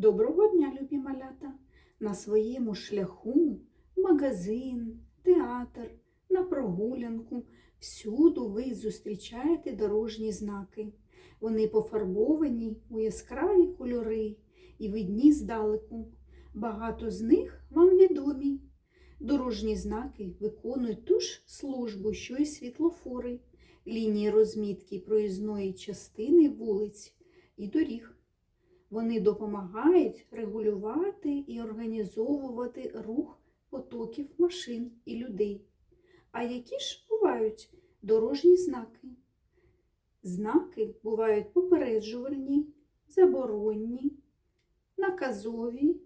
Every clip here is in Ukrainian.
Доброго дня, любі малята! На своєму шляху магазин, театр, на прогулянку всюду ви зустрічаєте дорожні знаки. Вони пофарбовані у яскраві кольори і видні здалеку. Багато з них вам відомі. Дорожні знаки виконують ту ж службу, що й світлофори, лінії розмітки проїзної частини вулиць і доріг. Вони допомагають регулювати і організовувати рух потоків машин і людей. А які ж бувають дорожні знаки? Знаки бувають попереджувальні, заборонні, наказові,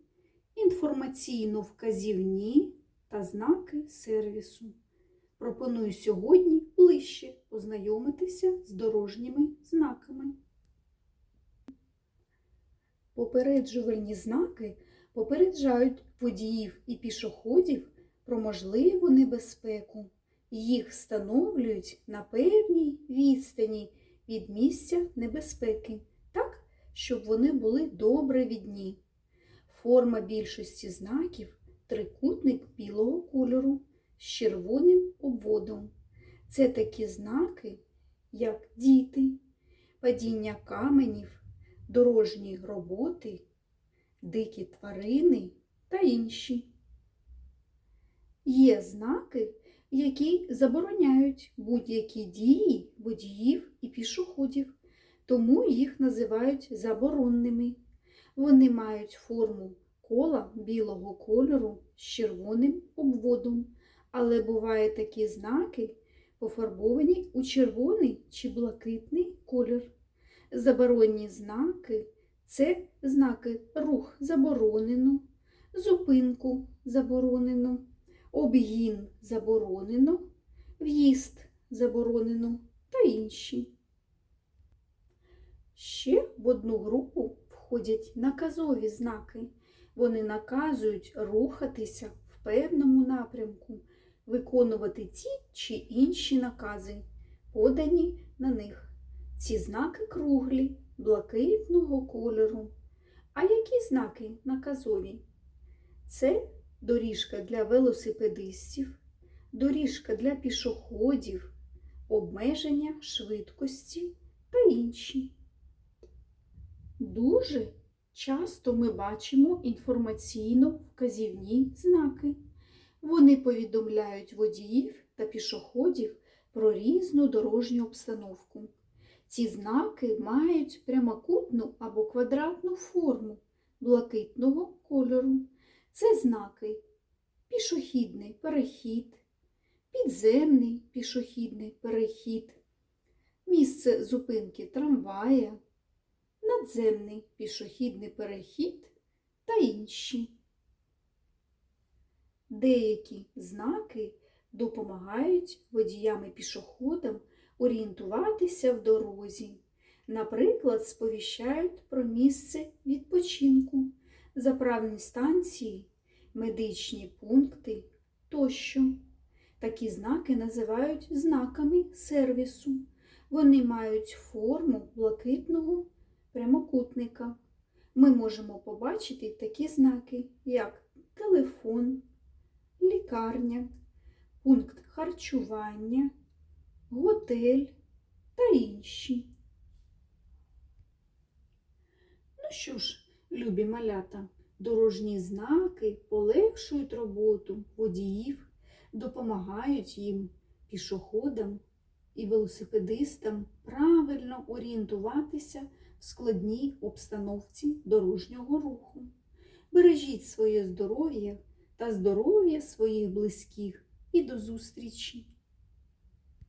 інформаційно-вказівні та знаки сервісу. Пропоную сьогодні ближче познайомитися з дорожніми знаками. Попереджувальні знаки попереджають водіїв і пішоходів про можливу небезпеку. Їх встановлюють на певній відстані від місця небезпеки, так, щоб вони були добре відні. Форма більшості знаків трикутник білого кольору з червоним обводом. Це такі знаки, як діти, падіння каменів, дорожні роботи, дикі тварини та інші. Є знаки, які забороняють будь-які дії водіїв і пішоходів, тому їх називають заборонними. Вони мають форму кола білого кольору з червоним обводом, але бувають такі знаки, пофарбовані у червоний чи блакитний колір. Заборонні знаки це знаки рух заборонено, зупинку заборонено, обгін заборонено, в'їзд заборонено та інші. Ще в одну групу входять наказові знаки. Вони наказують рухатися в певному напрямку, виконувати ті чи інші накази, подані на них. Ці знаки круглі, блакитного кольору. А які знаки наказові? Це доріжка для велосипедистів, доріжка для пішоходів, обмеження швидкості та інші. Дуже часто ми бачимо інформаційно-вказівні знаки. Вони повідомляють водіїв та пішоходів про різну дорожню обстановку. Ці знаки мають прямокутну або квадратну форму блакитного кольору. Це знаки пішохідний перехід, підземний пішохідний перехід, місце зупинки трамвая, надземний пішохідний перехід та інші. Деякі знаки допомагають водіям і пішоходам орієнтуватися в дорозі. Наприклад, сповіщають про місце відпочинку, заправні станції, медичні пункти тощо. Такі знаки називають знаками сервісу. Вони мають форму блакитного прямокутника. Ми можемо побачити такі знаки, як телефон, лікарня, пункт харчування готель та інші. Ну що ж, любі малята, дорожні знаки полегшують роботу водіїв, допомагають їм пішоходам і велосипедистам правильно орієнтуватися в складній обстановці дорожнього руху. Бережіть своє здоров'я та здоров'я своїх близьких і до зустрічі!